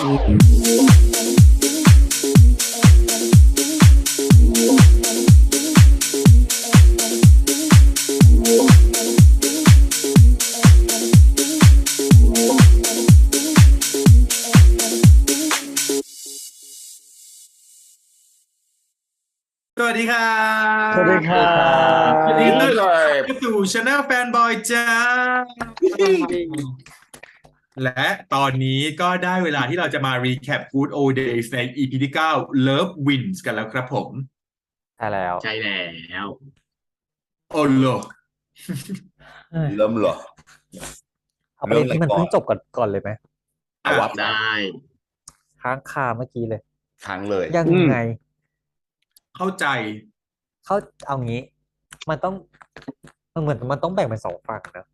สวัสดีครับสวัสดีครับสวัสดีต้อนรับเลยเข้าสู่ช anel แฟนบอยจ้า และตอนนี้ก็ได้เวลาที่เราจะมา recap Good Old Days ใน EP ที่ 9 Love Wins กันแล้วครับผม ใช่แล้ว ใช่แล้วโอ้โหเริ่มเหรอเอาประเด็นที่มันเริ่มเลยก่อนเพิ่งจบก่อนก่อนเลยไหไหมเอาวับได้ ค้างคาเมื่อกี้เลยค้างเลย ยังไง เข้าใจ เขาเอางี้ มันต้องมันเหมือนมันต้องแบ่งเป็นสองฝั่งนะ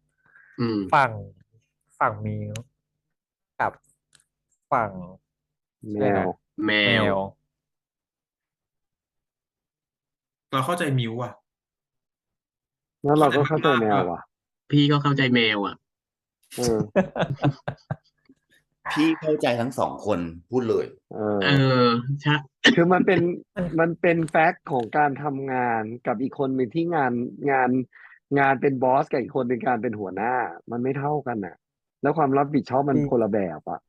อืมฝั่งฝั่งมิว กับฝั่งแมวแมแมว ว เราเข้าใจมิวอะ แล้วเราก็เข้าใจแมวอะ พี่ก็เข้าใจแมวอะ เออ พี่เข้าใจทั้งสองคนพูดเลย เออ เออใช่คือมันเป็นมันเป็นแฟกต์ของการทำงานกับอีกคนหนึ่งที่งานงานงานเป็นบอสกับอีกคนเป็นการเป็นหัวหน้า มันไม่เท่ากันอะ แล้วความรับผิดชอบมันจริงคนละแบบอะ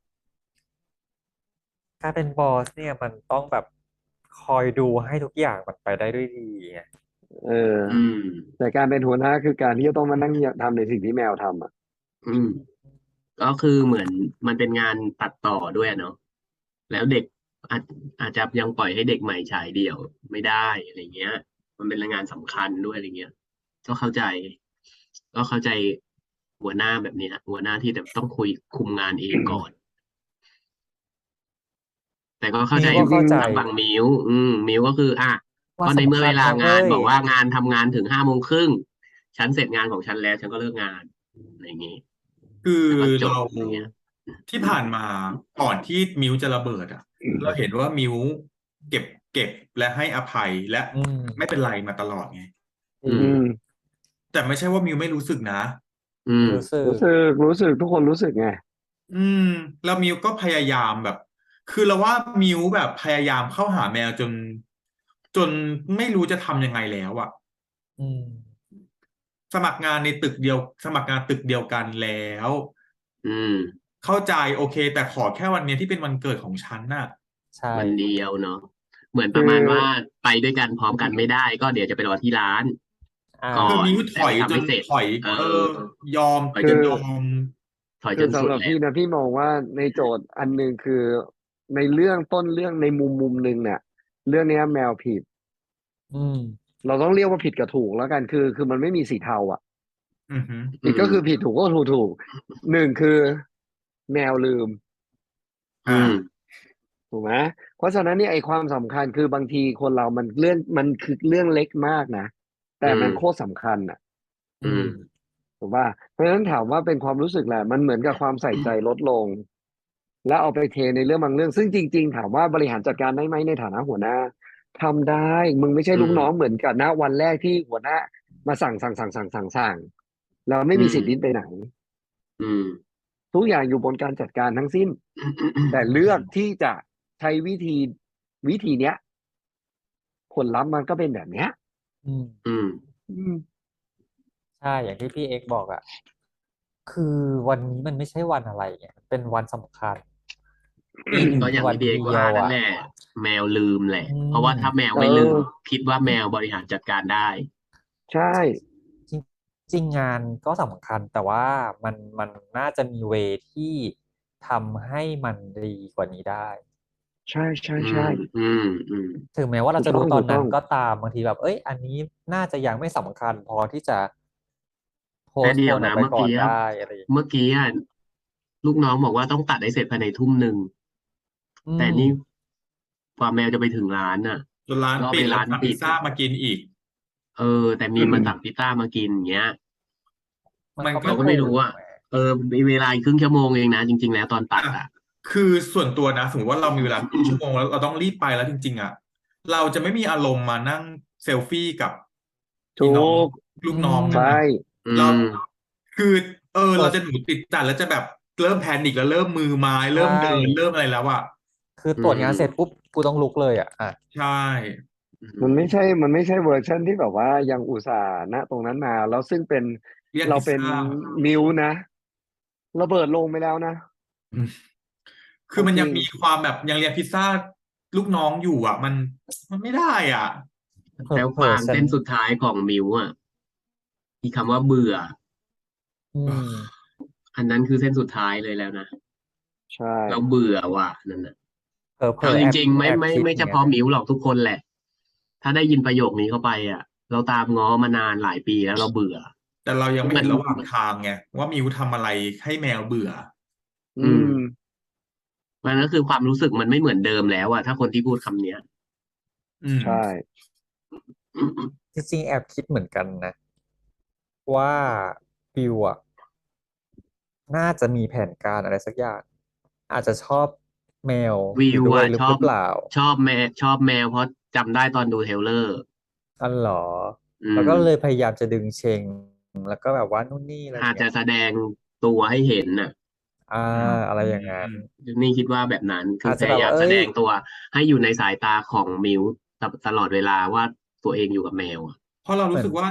การเป็นบอสเนี่ยมันต้องแบบคอยดูให้ทุกอย่างมันไปได้ด้วยดีไงเอออืมแต่การเป็นหัวหน้าคือการที่จะต้องมานั่งทำในสิ่งที่แมวทำอะ อืม ก็คือเหมือนมันเป็นงานตัดต่อด้วยอะเนาะแล้วเด็กอาจอาจจะยังปล่อยให้เด็กใหม่ฉายเดี่ยวไม่ได้อะไรเงี้ย มันเป็นงานสำคัญด้วยอะไรเงี้ย ก็เข้าใจ ก็เข้าใจ หัวหน้าแบบเนี้ยหัวหน้าที่แบบต้องคุยคุมงานเองก่อน แต่ก็เข้าใจมิวก็เข้าใจทางฝั่งมิวอืมมิวก็คือ อะว่าก็ในเมื่อเวลางานสำคัญนะเว้ยบอกว่างานทำงานถึงห้าโมงครึ่งฉันเสร็จงานของฉันแล้ว ฉันก็เลิกงานอะไรอย่างงี้ คือแล้วก็จบเราอย่างเงี้ย ที่ผ่านมาก่อนที่มิวจะระเบิดอะ เราเห็นว่ามิวเก็บเก็บและให้อภัยและอืม ไม่เป็นไรมาตลอดไง อือืม ม แต่ไม่ใช่ว่ามิวไม่รู้สึกนะ อืม รู้สึก รู้สึกรู้สึกทุกคนรู้สึกไง อืม แล้วมิวก็พยายามแบบ คือเราว่ามิวแบบพยายามเข้าหาแมวจน จนไม่รู้จะทำยังไงแล้วอะอืม สมัครงานในตึกเดียว สมัครงานตึกเดียวกันแล้ว อืม เข้าใจโอเค แต่ขอแค่วันเนี้ยที่เป็นวันเกิดของฉันน่ะ ใช่ วันเดียวเนาะเหมือนประมาณว่าไปด้วยกันพร้อมกันไม่ได้ ก็เดี๋ยวจะไปรอที่ร้านอ่า ก่คืออนมิวถอยแต่จทำไม่นเสร็จถอยเออเออยอมถอยจจนนยอมถอยจคือนสุสำดหรับแล้พี่วนะพี่มองว่าในโจทย์อันหนึ่งคือในเรื่องต้นเรื่องในมุมมุมหนึ่งเนี่ยเรื่องเนี้ยแมวผิด อืม เราต้องเรียกว่าผิดกับถูกแล้วกันคือ คือมันไม่มีสีเทา อะอือหือผิดก็คือผิดถูกก็ถูกถูกหนึ่งคือ แมวลืมอืมถูกไหมเพราะฉะนั้นเนี่ยไอความสำคัญคือบางทีคนเรามันเรื่องมันคือเรื่องเล็กมากนะ แต่มันอืมโคตรสำคัญอะอืมถูกป่ะเพราะฉะนั้นถามว่าเป็นความรู้สึกแหละ มันเหมือนกับความใส่ใจลดลง แล้วเอาไปเทในเรื่องบางเรื่อง ซึ่งจริง ๆ ถามว่าบริหารจัดการได้ไหมในฐานะหัวหน้าทำได้ มึงไม่ใช่ลูกน้องเหมือนกับนะวันแรกที่หัวหน้า มาสั่งสั่งสั่งสั่งสั่งสั่งแล้วไม่มีอืมสิทธิ์ลิ้นไปไหนอืมทุกอย่างอยู่บนการจัดการทั้งสิ้น แต่เลือกที่จะใช้วิธีวิธีเนี้ย ผลลัพธ์มันก็เป็นแบบเนี้ย อืม อืม อืม ใช่ อย่างที่พี่เอกบอกอะคือวันนี้มันไม่ใช่วันอะไรไงมันเป็นวันสำคัญปีหนึ่งก็อย่างวันที่เด็กเดียว่าวนั่อะนแหละ แมวลืมแหละ อืมเพราะว่าถ้าแมวไม่ลืมเออคิดว่าแมวบริหารจัดการได้ ใช่จริงงานก็สำคัญแต่ว่ามันมันน่าจะมีเวที่ทำให้มันดีกว่านี้ได้ ใช่ใช่ใช่อืมอืมถึงแม้ว่าเราจะถูรู้กตต้ออนงนั้นถูกต้องก็ตามบางทีแบบ เอ้ย อันนี้น่าจะยังไม่สำคัญพอที่จะโพสแต่ต์เดี๋โพยวนออนะกไปเมื่อก่อนกี้อะได้อะไรอย่างเงี้ยเมื่อกี้อะลูกน้องบอกว่าต้องตัดให้เสร็จภายในทุ่มหนึ่งอืมแต่นี่กว่าแมวจะไปถึงร้านน่ะจนร้านรอปิดไปแล้วร้านสั่งปิพิดซซ่ามากินอีก เออ แต่มีมาสั่งพิซซ่ามากินอย่างเงี้ยมันก็เราก็ไม่รู้อะเออมีเวลาอีกครึ่งชั่วโมงเองนะจริง ๆ แล้วตอนตัดอะ คือส่วนตัวนะสมมติว่าเรามีเวลาครึ่งชั่วโมงแล้วเราต้องรีบไปแล้วจริง ๆอะเราจะไม่มีอารมณ์มานั่งเซลฟี่กับถูพี่น้องกลูกน้องนะใช่อืเรามคือเออเราจะหนูติดจัดแล้วจะแบบเริ่มแพนิคแล้วเริ่มมือไม้เริ่มเดินใช่เริ่มอะไรแล้วอะคือตรวจงานอืมเสร็จปุ๊บกูต้องลุกเลยอะอะใช่ มันไม่ใช่ มันไม่ใช่เวอร์ชันที่แบบว่ายังอุตส่าห์ณตรงนั้นมาแล้วซึ่งเป็นเรียกเราพิซเป็นซ่า มิวนะระเบิดลงไปแล้วนะอืม คือมันยังจริงมีความแบบยังเรียกพิซซ่าลูกน้องอยู่อะ มันมันไม่ได้อะเผลอแล้วเผลอฟางฉันเส้นสุดท้ายของมิวอะมีคำว่าเบื่ออืมอันนั้นคือเส้นสุดท้ายเลยแล้วนะใช่เราเบื่อว่ะนั่นน่ะเผลอเผลเอาอจแอบริงๆไม่แอบไม่คิดไม่อเฉย่างเงี้พาะยมิวหรอกทุกคนแหละ ถ้าได้ยินประโยคนี้เข้าไปอะ เราตามง้อมานานหลายปีแล้วเราเบื่อ แต่เรายังไม่มันเห็นระหว่างทางไงว่ามิวทำอะไรให้แมวเบื่อ อืม มันก็คือความรู้สึกมันไม่เหมือนเดิมแล้วอะถ้าคนที่พูดคำเนี้ย อืม ใช่ จริงๆแอบคิดเหมือนกันนะ ว่าฟิวอะน่าจะมีแผนการอะไรสักอย่าง อาจจะชอบแมววิอยู่วด้วยอะหรือชอบเปล่าชอบแมวชอบแมวเพราะจำได้ตอนดูเทรลเลอร์อันเหรอ อืแล้วก็มเลยพยายามจะดึงเชง แล้วก็แบบว่านู่นนี่อะไรอาจจะเงี้ยแสดงตัวให้เห็นน่ะ อ่า อะไรอย่างนั้นนี่คิดว่าแบบนั้นคืออาจพจะแบบยายามเอ้ยแสดงตัว ให้อยู่ในสายตาของมิวตตลอดเวลาว่าตัวเองอยู่กับแมวอะเพราะเรารู้สึกว่า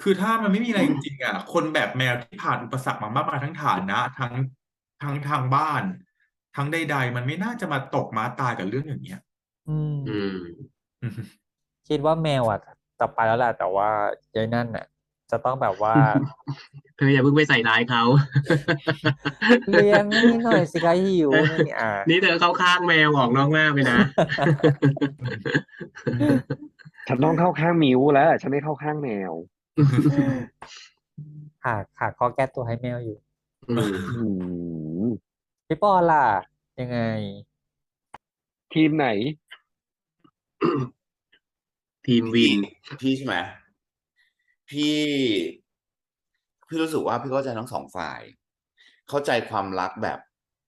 คือถ้ามันไม่มีอะไรจริงๆอะ คนแบบแมวที่ผ่านอุปสรรคมามากมายทั้งฐานะทั้งทั้งทางบ้าน ทั้งใด ๆ มันไม่น่าจะมาตกม้าตายกับเรื่องอย่างเงี้ย อืม อืมอืมคิดว่าแมวอะจะไปแล้วแหละแต่ว่ายายนั่นน่ะ จะต้องแบบว่าเธออย่าเพิ่งไปใส่ร้ายเขาเลี้ยงนี่หน่อยสิคะหิวนี่อะนี่เธอเข้าข้างแมวออกนอกหน้าไปนะฉันต้องเข้าข้างมิวแล้วฉันไม่เข้าข้างแมวหาหาข้อแก้ตัวให้แมวอยู่อืมอืมพี่ปอนล่ะ ยังไง ทีมไหน ทีมวินพี่ใช่ไหม พี่พี่รู้สึกว่าพี่เข้าใจทั้งสองฝ่าย เข้าใจความรักแบบ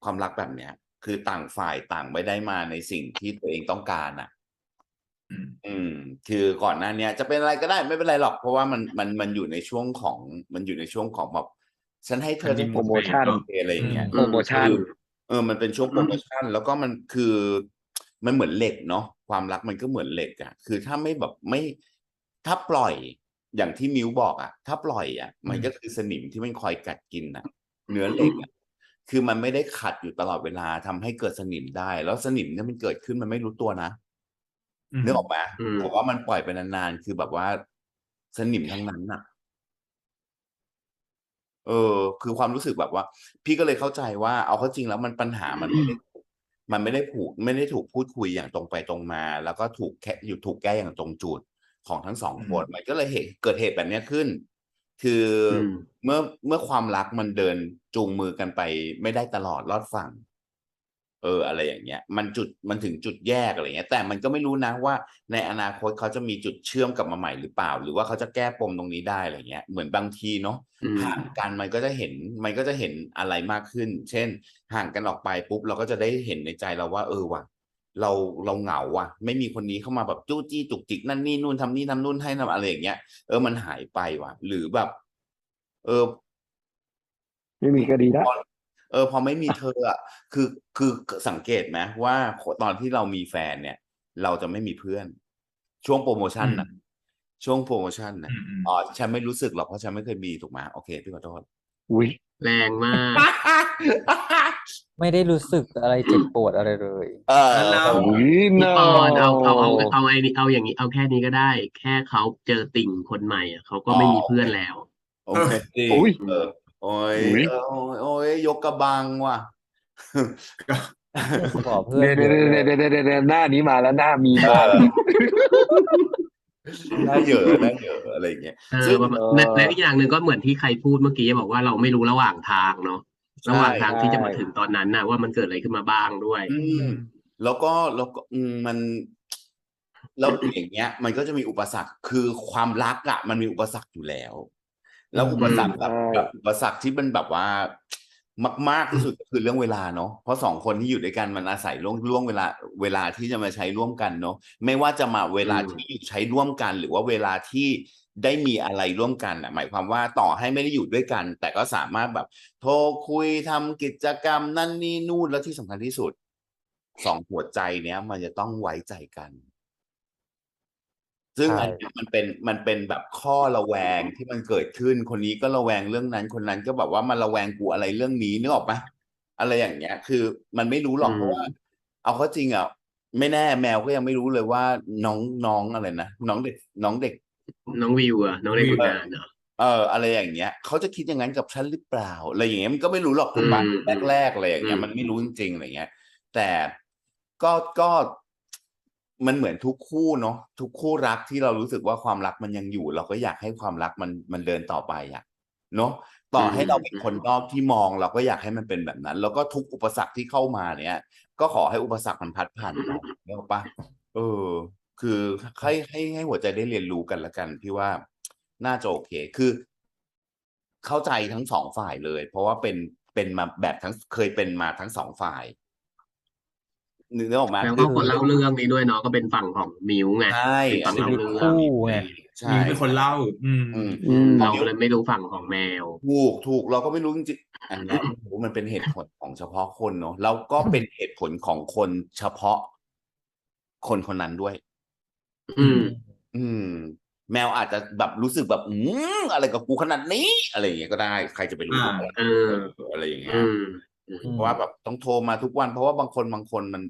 ความรักแบบเนี้ย คือต่างฝ่ายต่างไม่ได้มาในสิ่งที่ตัวเองต้องการอะ อืมอืมคือก่อนหน้าเนี้ยจะเป็นอะไรก็ได้ไม่เป็นไรหรอก เพราะว่ามันมันมันอยู่ในช่วงของมันอยู่ในช่วงของแบบฉันให้เธอได้มันมีโปรโมชั่นโอเคอะไรอย่างเงี้ยอืมโปรโมชั่นคือเออ มันเป็นช่วงโปรโมชั่น แล้วก็มันคือมันเหมือนเหล็กเนาะความรักมันก็เหมือนเหล็กอะคือถ้าไม่แบบไม่ถ้าปล่อย อย่างที่มิวบอกอะถ้าปล่อยอะมันก็คือสนิมที่มันคอยกัดกินอะเนื้อเหล็กอะคือมันไม่ได้ขัดอยู่ตลอดเวลาทำให้เกิดสนิมได้ แล้วสนิมเนี่ยมันเกิดขึ้นมันไม่รู้ตัวนะอืมนึกออกไหมอืมแต่ว่ามันปล่อยไปนานๆคือแบบว่า สนิมทั้งนั้นน่ะ เออ คือความรู้สึกแบบว่า พี่ก็เลยเข้าใจว่า เอาเข้าจริงแล้วมันปัญหามันไม่ได้มันไม่ได้ผูก ไม่ได้ถูกพูดคุยอย่างตรงไปตรงมา แล้วก็ถูกแค่อยู่ถูกแก้อย่างตรงจุด ของทั้งสองคนมันก็เลยเหตุเกิดเหตุแบบเนี้ยขึ้น คืออมเมื่อเมื่อความรักมันเดินจูงมือกันไป ไม่ได้ตลอดรอดฝั่งเอออะไรอย่างเงี้ย มันจุดมันถึงจุดแยกอะไรเงี้ย แต่มันก็ไม่รู้นะว่า ในอนาคตเขาจะมีจุดเชื่อมกลับมาใหม่หรือเปล่า หรือว่าเขาจะแก้ปมตรงนี้ได้อะไรเงี้ย เหมือนบางทีเนาะอืมห่างกันมันก็จะเห็นมันก็จะเห็นอะไรมากขึ้น เช่น ห่างกันออกไปปุ๊บเราก็จะได้เห็นในใจเราว่าเออว่ะ เราเราเหงาว่ะไม่มีคนนี้เข้ามาแบบจู้จี้จุกจิกนั่นนี่นู่นทำนี่ทำนู่นให้ทำอะไรอย่างเงี้ยเออมันหายไปว่ะ หรือแบบ เออ ไม่มีก็ดีละเออ พอไม่มีเธออะคือคือสังเกตไหมว่าตอนที่เรามีแฟนเนี่ย เราจะไม่มีเพื่อน ช่วงโปรโมชั่นนะช่วงโปรโมชั่นนะอืมอืมอ๋อฉันไม่รู้สึกหรอกเพราะฉันไม่เคยมีถูกไหมโอเคพี่ขอโทษอุ้ยแรงมาก ไม่ได้รู้สึกอะไรเจ็บปวดอะไรเลย เออแล้วอุ้ยพี่ no ปอนเอาเอาเอาเอาไอ้นี่เอาอย่างนี้เอาแค่นี้ก็ได้ แค่เขาเจอติ่งคนใหม่อะเขาก็ไม่มีเพื่อนแล้ว โอเคสิอุ๊ยเออโอ้ยอุ๊ยเออโอ้ยโอ้ยยกกระบังว่ะขอเพื่อนเดี๋ยวเยเดี๋ยวอะเดี๋ยวเลยเดี๋ยวเดี๋ยวเดี๋ยวหน้านี้มาแล้วหน้ามีเอมาอแล้วน่าเหยอะน่าเหยอะอะไรอย่างเงี้ยเอซึ่องประมาณเออและและอีกอย่างหนึ่งก็เหมือนที่ใครพูดเมื่อกี้บอกว่าเราไม่รู้ระหว่างทางเนาะใช่ ระหว่างทางที่จะมาใช่ถึงตอนนั้นน่ะว่ามันเกิดอะไรขึ้นมาบ้างด้วย อืมแล้วก็แล้วก็อืมมันแล้วอย่างเงี้ย มันก็จะมีอุปสรรคคือความรักอะมันมีอุปสรรคอยู่แล้ว แล้วอุปสรรคแบบใช่แบบอุปสรรคที่มันแบบว่ามาก ๆที่สุดก็คือเรื่องเวลาเนาะเพราะสองคนที่อยู่ด้วยกันมันอาศัยล่วงล่วงเวลาเวลาที่จะมาใช้ร่วมกันเนาะไม่ว่าจะมาเวลาอืมที่อยู่ใช้ร่วมกัน หรือว่าเวลาที่ ได้มีอะไรร่วมกันอะหมายความว่าต่อให้ไม่ได้อยู่ด้วยกัน แต่ก็สามารถแบบ โทรคุยทำกิจกรรมนั่นนี่นู่นแล้วที่สำคัญที่สุดสองหัวใจเนี้ย มันจะต้องไว้ใจกัน ซึ่งใช่อันเนี้ยมันเป็นมันเป็นแบบข้อระแวงที่มันเกิดขึ้น คนนี้ก็ระแวงเรื่องนั้น คนนั้นก็แบบว่ามันระแวงกูอะไรเรื่องนี้นึกออกปะอะไรอย่างเงี้ย คือ มันไม่รู้หรอกอืมเพราะว่า เอาเข้าจริงอะไม่แน่แมวก็ยังไม่รู้เลยว่าน้องน้องอะไรนะน้องเด็ก น้องเด็ก น้องวิวอะน้องเด็กฝึกงานเนาะเอออะไรอย่างเงี้ยเขาจะคิดอย่างนั้นกับฉันหรือเปล่าอะไรอย่างเงี้ยมันก็ไม่รู้หรอกถูกปะอืมแรกๆอะไรอย่างเงี้ยอืมมันไม่รู้จริงๆอะไรเงี้ย แต่ก็ก็มันเหมือนทุกคู่เนาะทุกคู่รักที่เรารู้สึกว่าความรักมันยังอยู่ เราก็อยากให้ความรักมันมันเดินต่อไปอะเนาะต่อให้เราเป็นคนนอกที่มอง เราก็อยากให้มันเป็นแบบนั้น แล้วก็ทุกอุปสรรคที่เข้ามาเนี่ย ก็ขอให้อุปสรรคมันพัดผ่านไปเนกอะปะเออ คือให้ให้ให้หัวใจได้เรียนรู้กันละกันพี่ว่าน่าจะโอเคคือ เข้าใจทั้งสองฝ่ายเลย เพราะว่าเป็นเป็นมาแบบทั้งเคยเป็นมาทั้งสองฝ่ายนึกออกไหมแล้วก็คนเล่าเรื่องนี้ด้วยเนาะก็เป็นฝั่งของมิวไงใช่เป็นอันฝั่งนี้เล่าชีวิตเรื่องคู่ไงใช่มิวเป็นคนเล่าอืมอืมอืมเราเลยไม่รู้ฝั่งของแมวถูกถูกเราก็ไม่รู้จริงๆอันเนี้ยโอ้โหมันเป็นเหตุผลของเฉพาะคนเนาะแล้วก็เป็นเหตุผลของคนเฉพาะคนคนนั้นด้วย อืม อืม แมวอาจจะแบบรู้สึกแบบอืมอะไรกับกูขนาดนี้อะไรอย่างเงี้ยก็ได้ ใครจะไปรู้อ่าเออเออ อะไรอย่างเงี้ย อืม เพราะว่าแบบต้องโทรมาทุกวันเพราะว่าบางคนบางคนมัน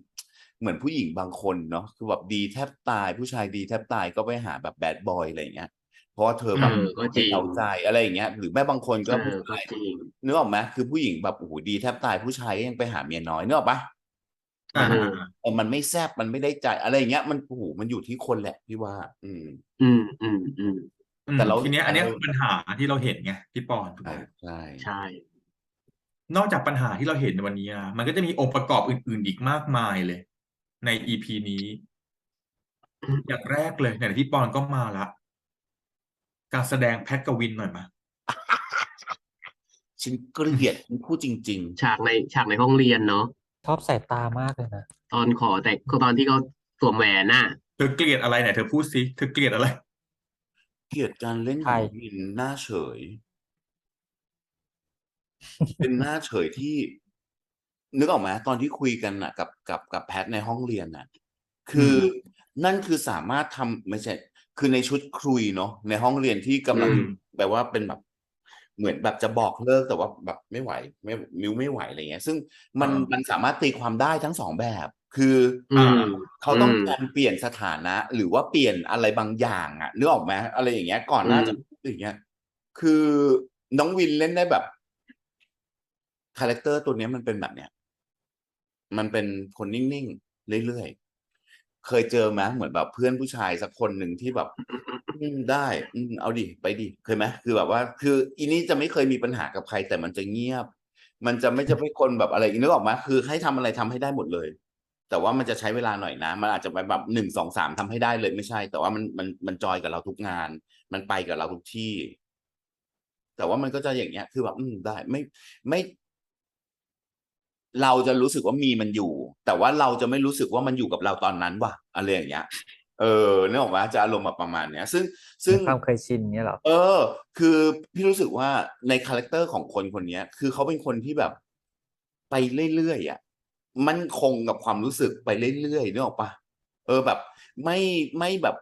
เหมือนผู้หญิงบางคนเนาะคือแบบดีแทบตายผู้ชายดีแทบตายก็ไปหาแบบแบดบอยอะไรอย่างเงี้ย เพราะว่าเธอแบบเออก็จริง เอาใจอะไรอย่างเงี้ย หรือแม่บางคนก็เอผู้อก็ชายจริงนึกออกไหมคือผู้หญิงแบบโอ้โหดีแทบตายผู้ชายก็ยังไปหาเมียน้อยนึกออกปะอ่า เออเออมันไม่แซบมันไม่ได้ใจอะไรอย่างเงี้ย มันโอ้โหมันอยู่ที่คนแหละพี่ว่า อืม อืมอืมอืมอืมแต่เราทีเนี้ยอันเนี้ยคือปัญหาที่เราเห็นไงพี่ปอนถูกไหมใช่ใช่ใช่นอกจากปัญหาที่เราเห็นในวันนี้นะมันก็จะมีองค์ประกอบอื่น ๆ อีกมากมายเลย ในอีพีนี้ อย่างแรกเลยเนี่ยพี่ปอนก็มาละการแสดงแพทกวินหน่อยมาฉันเกลียดฉันพูดจริงฉากในฉากในห้องเรียนเนาะ ชอบสายตามากเลยนะ ตอนขอแต่ก็ตอนที่เขาสวมแหวนน่ะ เธอเกลียดอะไรไหนเธอพูดสิเธอเกลียดอะไรๆเกลียดการเล่นขใคร องวินหน้าเฉย เป็นหน้าเฉยที่ นึกออกไหมตอนที่คุยกันน่ะ กับกับกับแพทในห้องเรียนน่ะ คืออนั่นคือสามารถทำไม่ใช่ คือในชุดคุยเนาะในห้องเรียนที่กำลังอืม แบบว่าเป็นแบบ เหมือนแบบจะบอกเลิกแต่ว่าแบบไม่ไหวไม่มิวไม่ไหวอะไรเงี้ย ซึ่งมันมันสามารถตีความได้ทั้งสองแบบ คืออืมเขาต้องอืมการเปลี่ยนสถานะ หรือว่าเปลี่ยนอะไรบางอย่างอะนึกออกไหมอะไรอย่างเงี้ย ก่อนหน้าอืมจะพูดอย่างเงี้ย คือน้องวินเล่นได้แบบคาแรคเตอร์ตัวเนี้ยมันเป็นแบบเนี้ย มันเป็นคนนิ่งๆเรื่อยๆเคยเจอไหมเหมือนแบบเพื่อนผู้ชายสักคนหนึ่งที่แบบ อืมได้อืมเอาดิไปดิเคยไหมคือแบบว่า คือ อีนี่จะไม่เคยมีปัญหากับใคร แต่มันจะเงียบ มันจะไม่จะเป็นคนแบบอะไรนึกออกไหมคือให้ทำอะไรทำให้ได้หมดเลย แต่ว่ามันจะใช้เวลาหน่อยนะ มันอาจจะไปแบบหนึ่งสองสามทำให้ได้เลยไม่ใช่ แต่ว่ามันมันมันจอยกับเราทุกงาน มันไปกับเราทุกที่ แต่ว่ามันก็จะอย่างเงี้ย คือแบบอืมได้ไม่ไม่ เราจะรู้สึกว่ามีมันอยู่ แต่ว่าเราจะไม่รู้สึกว่ามันอยู่กับเราตอนนั้นว่ะอะไรอย่างเงี้ย เออนึกออกไหมจะอารมณ์แบบประมาณเนี้ย ซึ่งซึ่งมีความเคยชินเงี้ยเหรอเออ คือพี่รู้สึกว่าในคาแรคเตอร์ของคนคนเนี้ยคือเขาเป็นคนที่แบบ ไปเรื่อยๆอะมั่นคงกับความรู้สึกไปเรื่อยๆนึกออกปะเออแบบ ไม่ไม่แบบ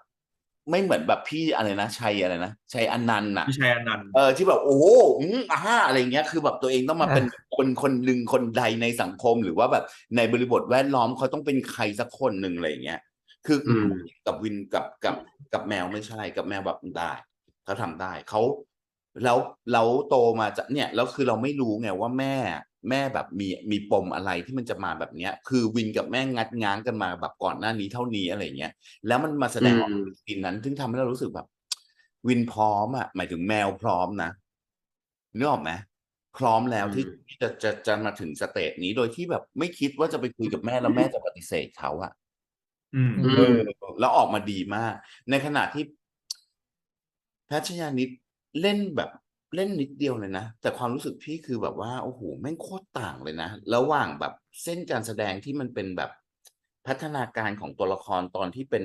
ไม่เหมือนแบบพี่อะไรนะชัยอะไรนะชัยอนันต์น่ะพี่ชัยอนันต์เออที่แบบโอ้โหอืมอ่าอะไรเงี้ย คือแบบตัวเองต้องมาเป็นคนคนหนึ่งคนใดในสังคมหรือว่าแบบในบริบทแวดล้อมเขาต้องเป็นใครสักคนหนึ่งอะไรเงี้ย คืออมกับวินกับกับกับแมวไม่ใช่กับแมวแบบได้เขาทำได้เขาแล้วแล้วโตมาจากเนี่ยแล้วคือเราไม่รู้ไงว่าแม่แม่แบบมีมีปมอะไรที่มันจะมาแบบเนี้ย คือวินกับแม่งัดง้างกันมาแบบก่อนหน้านี้เท่านี้อะไรเงี้ย แล้วมันมาแสดงออกอืมซีนนั้นซึ่งทำให้เรารู้สึกแบบ วินพร้อมอะหมายถึงแมวพร้อมนะนึกออกไหมพร้อมแล้วที่อืมที่จะจะจะมาถึงสเตจนี้โดยที่แบบไม่คิดว่าจะไปคุยกับแม่แล้วแม่จะปฏิเสธเขาอะอืมอืม เออแล้วออกมาดีมาก ในขณะที่ แพทชยานิดเล่นแบบเล่นนิดเดียวเลยนะ แต่ความรู้สึกพี่คือแบบว่าโอ้โหแม่งโคตรต่างเลยนะ ระหว่างแบบเส้นการแสดงที่มันเป็นแบบพัฒนาการของตัวละครตอนที่เป็น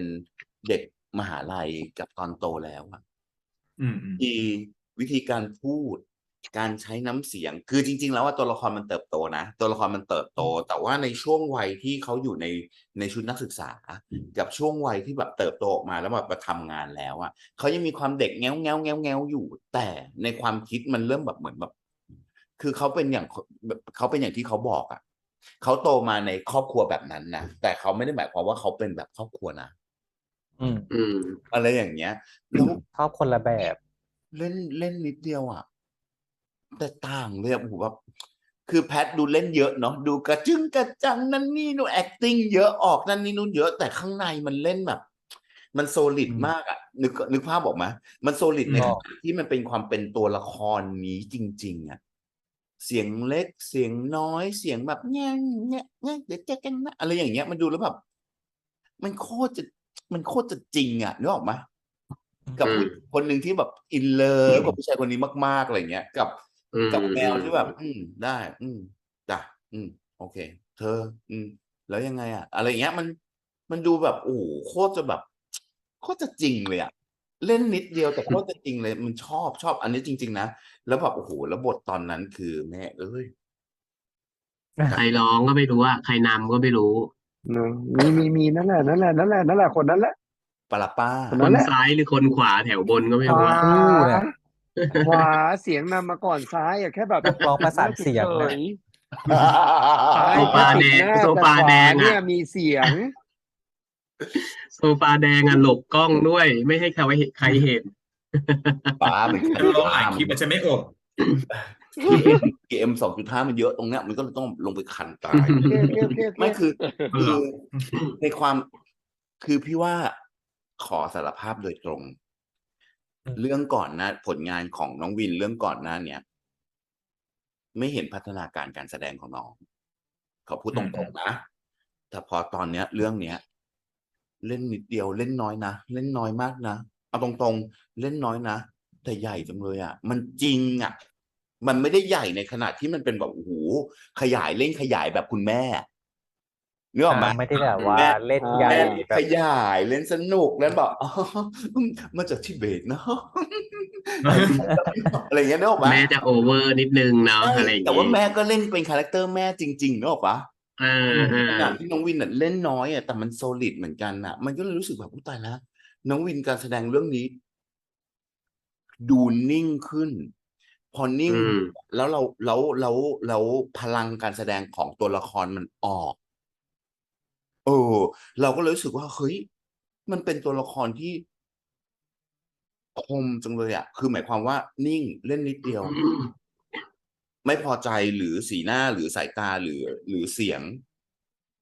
เด็กมหาลัยกับตอนโตแล้วอะอืมอืมมีวิธีการพูด การใช้น้ำเสียง คือจริง ๆ แล้วว่าตัวละครมันเติบโตนะ ตัวละครมันเติบโต แต่ว่าในช่วงวัยที่เขาอยู่ในในชุดนักศึกษา กับช่วงวัยที่แบบเติบโตออกมาแล้วแบบมาทำงานแล้วอะเขายังมีความเด็กแง้วแง้วแง้วแง้วอยู่ แต่ในความคิดมันเริ่มแบบเหมือนแบบ คือเขาเป็นอย่างแบบเขาเป็นอย่างที่เขาบอกอะเขาโตมาในครอบครัวแบบนั้นนะแต่เขาไม่ได้หมายความว่าเขาเป็นแบบครอบครัวนะอืม อืม อะไรอย่างเงี้ยแล้วชอบคนละแบบ เล่นเล่นนิดเดียวอะ แต่ต่างเลยอะโอ้โหแบบคือแพทดูเล่นเยอะเนาะดูกระจึงกระจังนั่นนี่นู่น acting เยอะออกนั่นนี่นู่นเยอะ แต่ข้างในมันเล่นแบบ มันโซลิดอืมมากอะนึกนึกภาพบอกไหมมันโซลิดในอขอกณะที่มันเป็นความเป็นตัวละครนี้จริง ๆอะเสียงเล็กเสียงน้อยเสียงแบบแง่แง่แง่เดี๋ยวเจอกันนะอะไรอย่างเงี้ยมันดูแล้วแบบ มันโคตรจะมันโคตรจะจริงอะนึกออกไหมกับอืมผู้คนหนึ่งที่แบบอินเลิฟกับผู้ชายคนนี้มากๆอะไรเงี้ย กับ อืมกับแมวอืมที่แบบ อืมได้ อืมจ้ะอืม โอเค เธอ อืม แล้วยังไงอะ อะไรอย่างเงี้ยมันมันดูแบบโอ้โหโคตรจะแบบ โคตรจะจริงเลยอะ เล่นนิดเดียวแต่โคตรจะจริงเลย มันชอบชอบอันนี้จริง ๆ นะ แล้วแบบโอ้โหแล้วบทตอนนั้นคือแม่เอ้ยใครร้องก็ไม่รู้อะใครนำก็ไม่รู้ เนอะมีมีมีนั่นแหละนั่นแหละนั่นแหละนั่นแหละคนนั้นแหละปาลาป้า คนคนั้นนแหละ ซ้ายหรือคนขวาแถวบนก็ไม่ขรู้วาอะคู่เนี่ย ขวาเสียงนำมาก่อนซ้ายอะแค่แบบนักร้องประสานเสียงฉเนี่ยยๆซ้ายโซฟาแค่แดปิดงหน้าโซแต่ฟาขวาแดงเนี่อะยมีเสียง โซฟาแดงอะหลบกล้องด้วย ไม่ให้ใครเห็นใครเห็น ป้าเหมือนกันจะร้องหลายคลิปมันจะไม่อดเกมสองจุดห้ามันเยอะตรงเนี้ยมันก็เลยต้องลงไปคันตายโอเคโอเคโอเคโอเคไม่คือเออคือในความคือพี่ว่าขอสารภาพโดยตรงอืม เรื่องก่อนหน้าผลงานของน้องวินเรื่องก่อนหน้าเนี้ยไม่เห็นพัฒนาการการแสดงของน้องเขาพูดตรงๆนะแต่พอตอนเนี้ย เรื่องเนี้ย เล่นนิดเดียวเล่นน้อยนะเล่นน้อยมากนะเอาตรงๆ เล่นน้อยนะแต่ใหญ่จังเลยอะ มันจริงอะ มันไม่ได้ใหญ่ในขนาดที่มันเป็นแบบโอ้โหขยายเล่นขยายแบบคุณแม่ นึกออกไหมอ่าไม่ได้แบบว่าแม่เล่นใหญ่แม่แบขบยายเล่นสนุกแล้วแบบอ๋อมาจากทิเบตเนาะอะไรอย่างเงี้ยนึกออกปะแม่จะโอเวอร์นิดนึงเนาะใช่อะไรอย่างแต่ว่างี้แม่ก็เล่นเป็นคาแรคเตอร์แม่จริงๆนึกออกปะเออเออขณะที่น้องวินน่ะเล่นน้อยอะแต่มันโซลิดเหมือนกันอะ มันก็เลยรู้สึกแบบอุ้ยตายแล้วน้องวินการแสดงเรื่องนี้ ดูนิ่งขึ้น พอนิ่งอืมแล้วเราแล้วแล้วแล้วพลังการแสดงของตัวละครมันออกเออ เราก็เลยรู้สึกว่าเฮ้ยมันเป็นตัวละครที่คมจังเลยอะคือหมายความว่านิ่งเล่นนิดเดียว ไม่พอใจหรือสีหน้าหรือสายตาหรือ หรือเสียง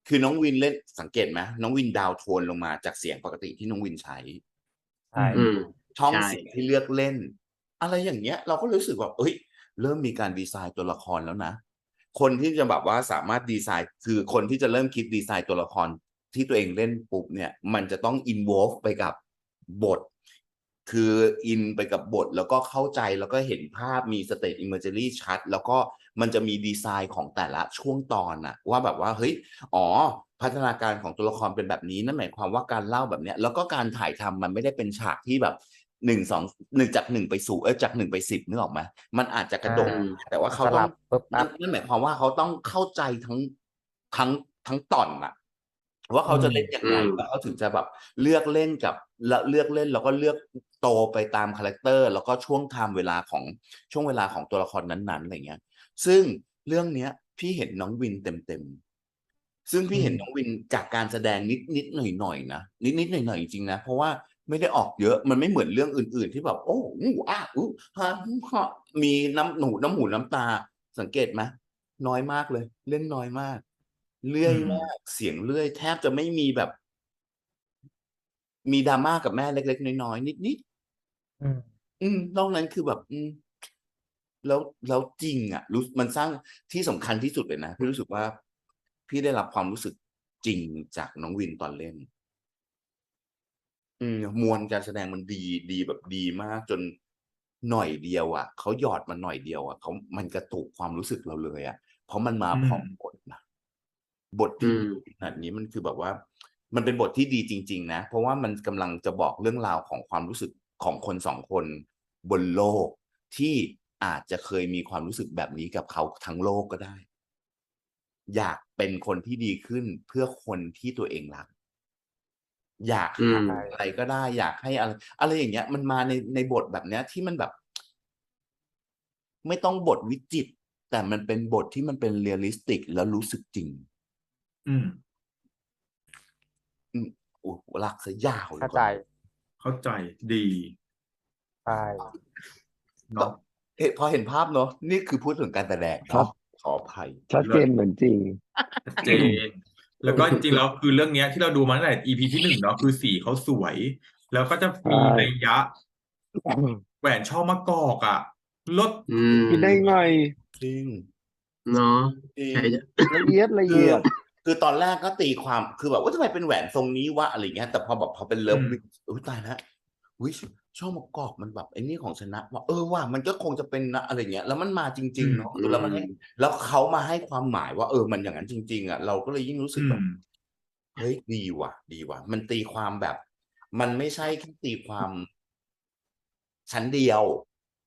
คือน้องวินเล่นสังเกตไหมน้องวินดาวน์โทนลงมาจากเสียงปกติที่น้องวินใช้ใช่อืมช่องใช่เสียงที่เลือกเล่น อะไรอย่างเงี้ย เราก็รู้สึกว่าเอ้ย เริ่มมีการดีไซน์ตัวละครแล้วนะ คนที่จะแบบว่าสามารถดีไซน์ คือคนที่จะเริ่มคิดดีไซน์ตัวละครที่ตัวเองเล่นปุ๊บเนี่ย มันจะต้องอินวอลไปกับบท คืออินไปกับบท แล้วก็เข้าใจแล้วก็เห็นภาพมีสเต t อิมเมอร์เจอรี่ชัด แล้วก็มันจะมีดีไซน์ของแต่ละช่วงตอนน่ะว่าแบบว่าเฮ้ยอ๋อ พัฒนาการของตัวละครเป็นแบบนี้นั่นหมายความว่าการเล่าแบบเนี้ยแล้วก็การถ่ายทำมันไม่ได้เป็นฉากที่แบบ หนึ่งสองหนึ่งจากหนึ่งไปสู่เออจากหนึ่งไปสิบนึกออกไหมมันอาจจะกระโดดอ่าแต่ว่าเขาสต้ลัองบปุ๊บนั่ปั๊นบนั่นหมายความว่าเขาต้องเข้าใจทั้งทั้งทั้งตอนน่ะว่าเขาจะเล่นยังไงอืมแล้วเขาถึงจะแบบเลือกเล่นกับแล้วเลือกเล่นแล้วก็เลือกโตไปตามคาแรคเตอร์ แล้วก็ช่วงไทม์เวลาของช่วงเวลาของตัวละครนั้นๆอะไรเงี้ย ซึ่งเรื่องเนี้ย พี่เห็นน้องวินเต็มๆซึ่งพี่เห็นน้องวินจากการแสดงนิดนิดหน่อยหน่อยๆนะนิดนิดหน่อยหน่อยๆจริงๆนะเพราะว่า ไม่ได้ออกเยอะ มันไม่เหมือนเรื่องอื่น ๆ ที่แบบโอ้อู้อ้าอู้ฮะฮู้ฮะมีน้ำหนูน้ำหูน้ำตา สังเกตไหมน้อยมากเลย เล่นน้อยมาก เลื่อยอืมมาก เสียงเลื่อย แทบจะไม่มีแบบ มีดราม่ากับแม่เล็ก ๆ น้อย ๆ นิดอืมๆอืมนอกนั้นคือแบบ อืมแล้วแล้วจริง อะ รู้มันสร้างที่สำคัญที่สุดเลยนะพี่รู้สึกว่า พี่ได้รับความรู้สึกจริงจากน้องวินตอนเล่น อืมมวลการแสดงมันดีดีแบบดีมากจนหน่อยเดียวอะเขาหยอดมาหน่อยเดียวอะเขามันกระตุกความรู้สึกเราเลยอะ เพราะมันมาพร้อมบทนะบทอืที่มขนาดนี้มันคือแบบว่า มันเป็นบทที่ดีจริง ๆ นะ เพราะว่ามันกำลังจะบอกเรื่องราวของความรู้สึกของคนสองคนบนโลกที่อาจจะเคยมีความรู้สึกแบบนี้กับเขาทั้งโลกก็ได้ อยากเป็นคนที่ดีขึ้นเพื่อคนที่ตัวเองรัก อยากอืมหาอะไรก็ได้อยากให้อะไร อะไรอย่างเงี้ย มันมาในในบทแบบเนี้ยที่มันแบบ ไม่ต้องบทวิจิตรแต่มันเป็นบทที่มันเป็นเรียลลิสติก แล้วรู้สึกจริง อืมโอ้โหรักซะยาวเลยเข้าใจ เข้าใจดีใช่เนาะเห็นพอเห็นภาพเนอะนี่คือพูดถึงการแสดงครับเนาะขออภัยชัดเจนเหมือนจริง ชัดเจน แล้วก็จริงๆแล้วคือเรื่องเนี้ยที่เราดูมาตั้งแต่ EP ที่หนึ่งเนาะคือสีเขาสวย แล้วก็จะมีใช่นัยยะแหวนช่อมะกอกอะลดอืมคิดได้ไงจริงเนาะจริงใช่จะละเอียดละคืเอีอยด คือตอนแรกก็ตีความคือแบบว่าทำไมเป็นแหวนทรงนี้วะอะไรเงี้ย แต่พอแบบพอเป็นเลิฟอืมวิกอุ้ยตายแล้วอุ้ย ช่อมะกอกมันแบบไอ้นี่ของชนะว่าเออว่ามันก็คงจะเป็นนะอะไรเงี้ย แล้วมันมาจริง ๆ เนาะคือแล้วมันให้แล้วเขามาให้ความหมายว่า เออมันอย่างนั้นจริง ๆ อะ เราก็เลยยิ่งรู้สึกอืแบบมเฮ้ยดีว่ะ ดีว่ะ มันตีความแบบ มันไม่ใช่แค่ตีความชั้นเดียว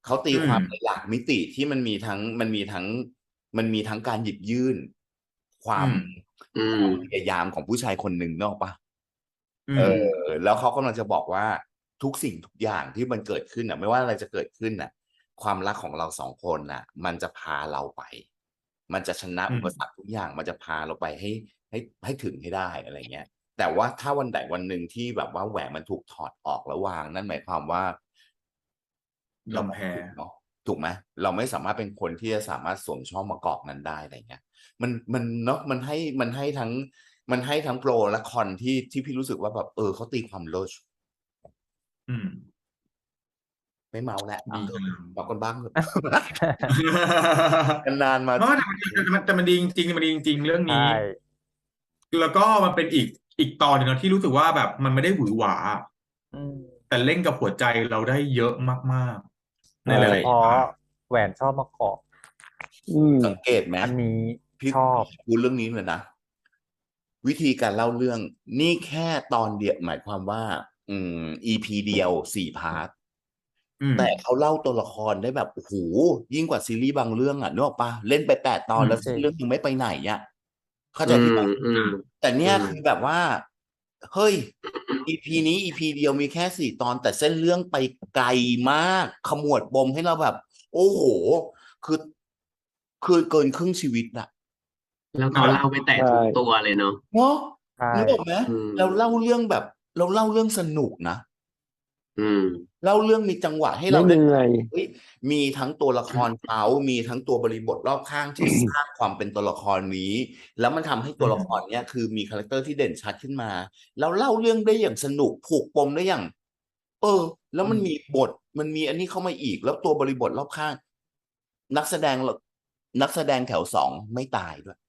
เขาตีความอืมในหลากมิติที่มันมีทั้งมันมีทั้ง มันมีทั้งการหยิบยื่น ความอืคมวามพยายามของผู้ชายคนหนึ่งเนกอะปะอืเอมอแล้วเขากำลังจะบอกว่า ทุกสิ่งทุกอย่างที่มันเกิดขึ้นอะ ไม่ว่าอะไรจะเกิดขึ้นน่ะ ความรักของเราสองคนน่ะ มันจะพาเราไป มันจะชนะอืมอุปสรรคทุกอย่าง มันจะพาเราไปให้ให้ให้ถึงให้ได้อะไรเงี้ย แต่ว่าถ้าวันใดวันหนึ่งที่แบบว่าแหวนมันถูกถอดออกแล้ววาง นั่นหมายความว่ายอมแพ้เนาะถูกไหมเราไม่สามารถเป็นคนที่จะสามารถสวมช่อมากอกนั้นได้อะไรเงี้ย มันมันเนาะมันให้มันให้ทั้ง มันให้ทั้งโปรและคอนที่ที่พี่รู้สึกว่าแบบเออเขาตีความโลช อืม ไม่เมาแล้วดีเอางามเมากันบ้างเถอะนานๆมาไม่แต่มันแต่มันแต่มันดีจริงๆมันดีจริง ๆ เรื่องใช่นี้แล้วก็มันเป็นอีกอีกตอนหนึงนะที่รู้สึกว่าแบบมันไม่ได้หวือหวา อืมแต่เล่นกับหัวใจเราได้เยอะมากๆ ในหโดลายยเฉๆพาะพาร์ทแหวนชอบมะกอกอืมสังเกตไหมอันนี้พี่ชอบ พูดเรื่องนี้เลยนะ วิธีการเล่าเรื่อง นี่แค่ตอนเดียวหมายความว่า อืม EP เดียวสี่พาร์ทอืมแต่เขาเล่าตัวละครได้แบบโอ้โหยิ่งกว่าซีรีส์บางเรื่องอะนึกออกปะเล่นไปแปดตอนอืมแล้วจริงเรื่องยังไม่ไปไหนอะเข้าใจอืที่มไหมอืมแต่เนี่ยอืมคือแบบว่า เฮ้ย EP นี้ EP เดียวมีแค่สี่ตอน แต่เส้นเรื่องไปไกลมาก ขมวดปมให้เราแบบ โอ้โห คือ คือเกินครึ่งชีวิตอะแล้วเขาเล่าไปแตะทุกตัวเลยเนาะเนาะใช่นึกออกไหมอืมเราเล่าเรื่องแบบ เราเล่าเรื่องสนุกนะอืมเล่าเรื่องมีจังหวะให้ไม่เราเหได้นื่อยเฮ้ยมีทั้งตัวละครเขามีทั้งตัวบริบทรอบข้างที่สร้างความเป็นตัวละครนี้ แล้วมันทำให้ตัวละครเนี้ยคือมีคาแรคเตอร์ที่เด่นชัดขึ้นมา แล้วเล่าเรื่องได้อย่างสนุกผูกปมได้อย่าง เออ แล้วมันมีบท มันมีอันนี้เข้ามาอีก แล้วตัวบริบทรอบข้าง นักแสดงเรานักแสดงแถวสองไม่ตายด้วย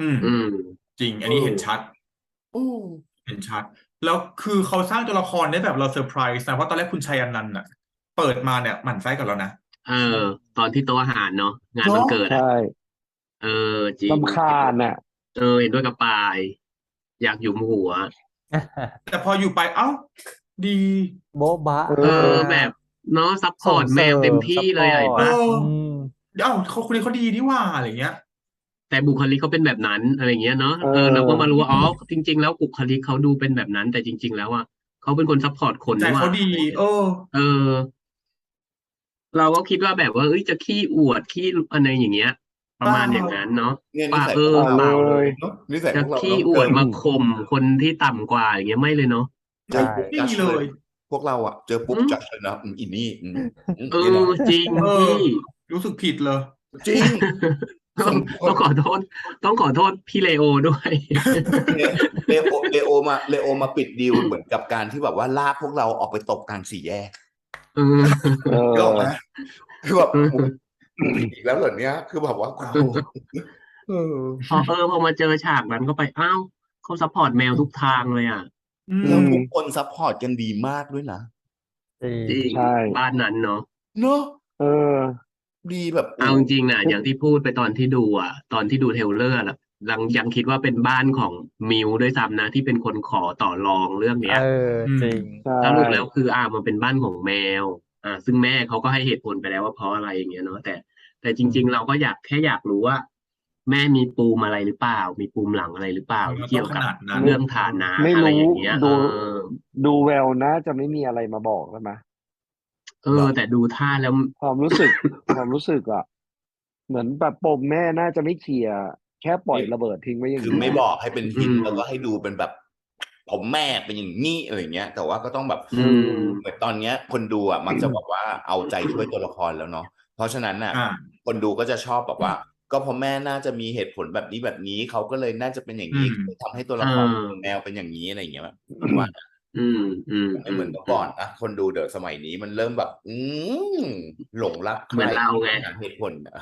อืมอืมจริง อันนี้เห็นชัดอืมเห็นชัด แล้วคือเขาสร้างตัวละครได้แบบเราเซอร์ไพรส์นะเพราะตอนแรกคุณชัยอนันต์น่ะ เปิดมาเนี่ยหมั่นไส้กับเรานะเออ ตอนที่โต๊ะอาหารเนาะงานวันเกิดอะใช่เออจริงลำคาญอะ เออเห็นด้วยกับปาย อยากหยุมหัว แต่พออยู่ไปเอ้า ดีโบ๊ะบะเอเออมากแบบเนาะซัพพอร์ตส่งแมวเต็มเสริมที่เลยอะเห็นเอปะออืมเอ้าเขาคนนี้เขาดีนี่หว่าอะไรเงี้ย แต่บุคลิกเขาเป็นแบบนั้นอะไรอย่างเงี้ยเนาะเออเออเราก็มารู้ว่าอ๋อจริง ๆ แล้วบุคลิกเขาดูเป็นแบบนั้น แต่จริง ๆ แล้วอะเขาเป็นคนซัพพอร์ตคนใจนี่หว่าเขาดีเออเออ เราก็คิดว่าแบบว่าเอ้ยจะขี้อวดขี้อะไรอย่างเงี้ย ประมาณอย่างนั้นเนาะเนี่ยนิป่าสัยเอพอวกเราเปล่าเลยเนอะนิสัยจะพวกเราขี้เนอะอวดเจอมาข่มคนที่ต่ำกว่าอย่างเงี้ยไม่เลยเนาะ เจอใช่ปุ๊บไม่จัดมีเลเลย ย พวกเราอะ เจอปุ๊บอืม จัดเลยนะอืมอินนี่อืมอืมเอนี่นะอจริงเออ พี่ รู้สึกผิดเลยจริง ต้องต้องขอโทษ ต้องขอโทษพี่เลโอด้วยเลโอเลโอมาเลโอมาปิดดีลเหมือนกับการที่แบบว่าลากพวกเราออกไปตบกลางสี่แยกเออเออก็ไหมคือแบบเออมึงผิดอีกแล้วเหรอเนี้ยคือแบบว่ากูเออพอเออพอมาเจอฉากนั้นก็ไปอ้าวเขาซัพพอร์ตแมวทุกทางเลยอะอืแล้วมทุกคนซัพพอร์ตกันดีมากด้วยนะจริงจริงใช่บ้านนั้นเนาะอเนอะเออ ดีแบบเอาจริงๆนะอย่างที่พูดไปตอนที่ดูอะ ตอนที่ดูเทรลเลอร์อะยังยังคิดว่าเป็นบ้านของมิวด้วยซ้ำนะที่เป็นคนขอต่อรองเรื่องเนี้ยเออจริงใช่สรุปแล้วคืออ่ามันเป็นบ้านของแมว อ่า ซึ่งแม่เขาก็ให้เหตุผลไปแล้วว่าเพราะอะไรอย่างเงี้ยเนาะแต่ แต่จริง ๆ เราก็อยากแค่อยากรู้ว่า แม่มีปูมอะไรหรือเปล่า มีปูมหลังอะไรหรือเปล่ามันต้องเกี่ยวกับขนาดนั้นเรื่องฐานะไม่อะไรรู้อย่างเงี้ยดูเออดูแววนะจะไม่มีอะไรมาบอกแล้วมะ เออ แต่ดูท่าแล้วความรู้สึก ความรู้สึกอะ เหมือนแบบปมแม่น่าจะไม่เคลียร์แค่ปล่อยระเบิดทิ้งไว้อย่างคือนี้ไม่บอกให้เป็นหินอืมแล้วก็ให้ดูเป็นแบบ ผมแม่เป็นอย่างนี้อะไรอย่างเงี้ย แต่ว่าก็ต้องแบบอืม เหมือนตอนเนี้ย คนดูอะมักจะบอกว่าเอาใจช่วยตัวละครแล้วเนาะเพราะฉะนั้นน่ะ อ่า คนดูก็จะชอบแบบว่า ก็เพราะแม่น่าจะมีเหตุผลแบบนี้แบบนี้เขาก็เลยน่าจะเป็นอย่างนี้อืมทำให้ตัวละครอ่าแมวเป็นอย่างนี้อะไรอย่างเงี้ยแบบว่า อืมอืมไม่เหมือนเมื่อก่อนนะคนดูเดอะสมัยนี้มันเริ่มแบบ อืมหลงรักใคเหมือนเราไงหาเหตุผลอะ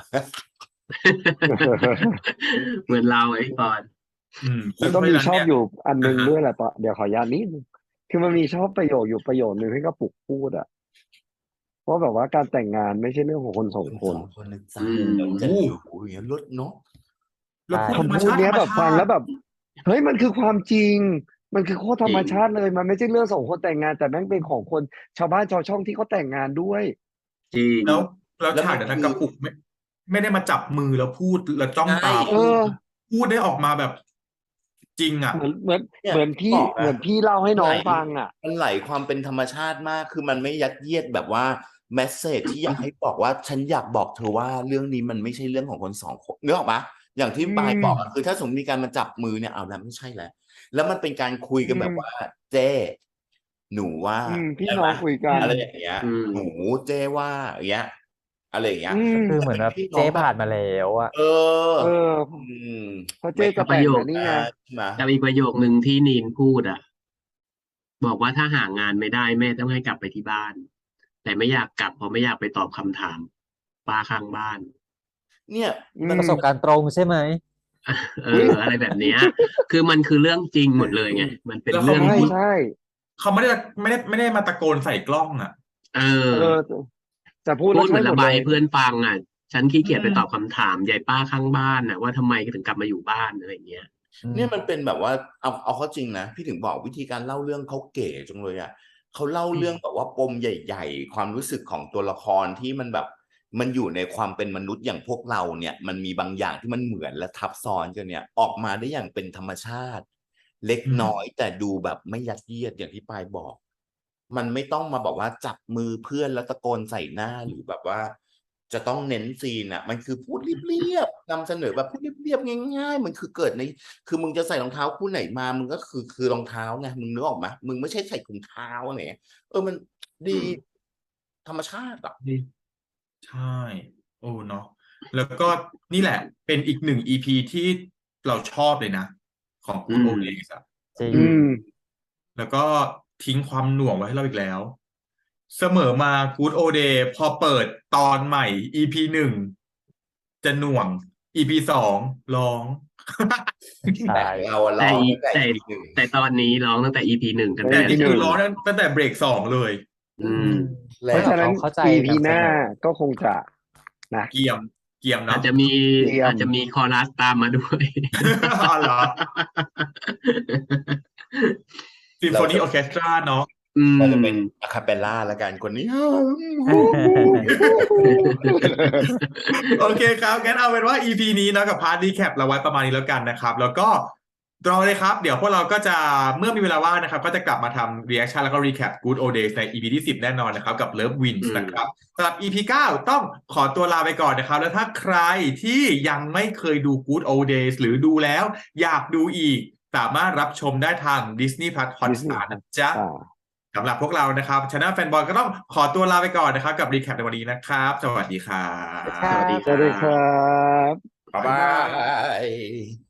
เหมือนเราไอ้ปอนอืมมันต้องมีชอบอยู่อันหนึงอ่าฮะด้วยแหละปะเดี๋ยวขออนุญาตนิดนึงคือมันมีชอบประโยคอยู่ประโยคนึงให้กระปุกพูดอะว่าแบบว่าการแต่งงานไม่ใช่เรื่องของคนสองคนสองคนนะจ๊ะอืมเราจะอยู่อย่างเงี้ยลดเนาะแล้วพูดธรรมคำพูดชาติเนี้ยธรรมแบบฟังชาติแล้วแบบเฮ้ยมันคือความจริง มันคือโคตรธรรมจริงชาติเลย มันไม่ใช่เรื่องสองคนแต่งงาน แต่แม่งเป็นของคน ชาวบ้านชาวช่องที่เขาแต่งงานด้วยจริงแล้วแล้วแล้วฉากมันนั้นคือกระปุกไม่ ไม่ได้มาจับมือแล้วพูดแล้วจ้องตาใช่เอพูดอพูดได้ออกมาแบบจริงอะเหมือนเหมือนเนี่ยเหมือนพี่บอกนะเหมือนพี่เล่าให้น้องไหนฟังอะ มันไหลความเป็นธรรมชาติมาก คือมันไม่ยัดเยียดแบบว่าแมสเซจที่อยากให้บอกว่าฉันอยากบอกเธอว่าเรื่องนี้มันไม่ใช่เรื่องของคนสองคนนึกออกปะอย่างที่อืมปายบอกอะคือถ้าสมมติมีการมาจับมือเนี่ยเอาแล้วไม่ใช่แล้ว แล้วมันเป็นการคุยกันแบบว่าเจ้หนูว่าอืมพี่ได้น้ไหอมงคุยกันอะไรอย่างเงี้ยอืมหนูเจ้ว่าอย่างเงี้ยอะไรอย่างเงี้ยอืมคือเหมือนแบบเจ๊ผ่านมาแล้วอะเออ เอออืมเพราะเจ๊จะประแต่งโยคนะนี่ไงใช่ไหมแต่มีประโยคหนึ่งที่นีนพูดอะ บอกว่าถ้าหางานไม่ได้แม่ต้องให้กลับไปที่บ้าน แต่ไม่อยากกลับเพราะไม่อยากไปตอบคำถามป้าข้างบ้าน เนี่ยมันประสบการณ์ตรงใช่ไหม เอออะไรแบบเนี้ย คือมันคือเรื่องจริงหมดเลยไงมันเป็นแล้วเรื่เขาองใช่ที่ใช่เขาไม่ได้ไม่ได้ไม่ได้มาตะโกนใส่กล้องอะ เออเออแต่พูดพูแล้วดเหมืใช่อนหมระดบายเลยให้เพื่อนฟังอะ ฉันขี้เกียจไปอืมตอบคำถามยายป้าข้างบ้านน่ะว่าทำไมถึงกลับมาอยู่บ้านอะไรอย่างเงี้ยเนี่ยมันเป็นแบบว่าเอาเอาเข้าจริงนะพี่ถึงบอกวิธีการเล่าเรื่องเขาเก๋จังเลยอะเขาเล่าเรื่องแบบว่าปมใหญ่ ๆ ความรู้สึกของตัวละครที่มันแบบ มันอยู่ในความเป็นมนุษย์อย่างพวกเราเนี่ย มันมีบางอย่างที่มันเหมือนและทับซ้อนกันเนี่ย ออกมาได้อย่างเป็นธรรมชาติ เล็กอืมน้อยแต่ดูแบบไม่ยัดเยียดอย่างที่ปายบอก มันไม่ต้องมาบอกว่าจับมือเพื่อนแล้วตะโกนใส่หน้าหรือแบบว่า จะต้องเน้นซีนอะ มันคือพูดเรียบๆนำเสนอแบบพูดเรียบๆง่าย ๆ มันคือเกิดใน คือมึงจะใส่รองเท้าคู่ไหนมา มึงก็คือคือรองเท้าไงมึงนึกออกไหมมึงไม่ใช่ใส่ถุงเท้าอะไรเงี้ยเออมันดี ธรรมชาติอะ ใช่ โอ้เนาะแล้วก็นี่แหละ เป็นอีกหนึ่งอีพีที่เราชอบเลยนะ ของอื Good ม Old Days อะจริงอืม แล้วก็ทิ้งความหน่วงไว้ให้เราอีกแล้ว เสมอมา Good Old Day พอเปิดตอนใหม่ EP หนึ่งจะหน่วง EP สองร้อง ใช่ แต่เราอะแต่เราอีตั้งแต่แต่ อีพีหนึ่งแต่ตอนนี้ร้องตั้งแต่ EP หนึ่งกันแต่แต่แน่นี่หนึ่คืงอร้องตั้งแต่เบรกสองเลย อืมแล้เพวราะฉะนั้น เขาเข้าใจ EP กันหน้าเสมอก็คงจะนะเกียมเกียมอาเนาะจจะมีเตรียมอาจจะมีคอรัสตามมาด้วย อ๋อเหรอซิมโฟนีออเคสตราเนาะอืมเราจะเป็นอะคาเปลล่าละกันคนนี้ โอเคครับงั้นเอาเป็นว่า EP นี้นะกับพาร์ทรีแคปเราไว้ประมาณนี้แล้วกันนะครับ แล้วก็ รอเลยครับ เดี๋ยวพวกเราก็จะเมื่อมีเวลาว่างนะครับ ก็จะกลับมาทำ reaction แล้วก็ recap Good Old Days ใน EP ที่ 10 แน่นอนนะครับ กับ Love Wins อืมนะครับสำหรับ EP 9 ต้องขอตัวลาไปก่อนนะครับ แล้วถ้าใครที่ยังไม่เคยดู Good Old Days หรือดูแล้วอยากดูอีก สามารถรับชมได้ทาง Disney Plus Hotstar นะจ๊ะอ่าสำหรับพวกเรานะครับช anel แฟนบอลก็ต้องขอตัวลาไปก่อนนะครับ กับ recap ในวันนี้นะครับ สวัสดีครับครับสวัสดีสวัสดีครับบ๊ายบาย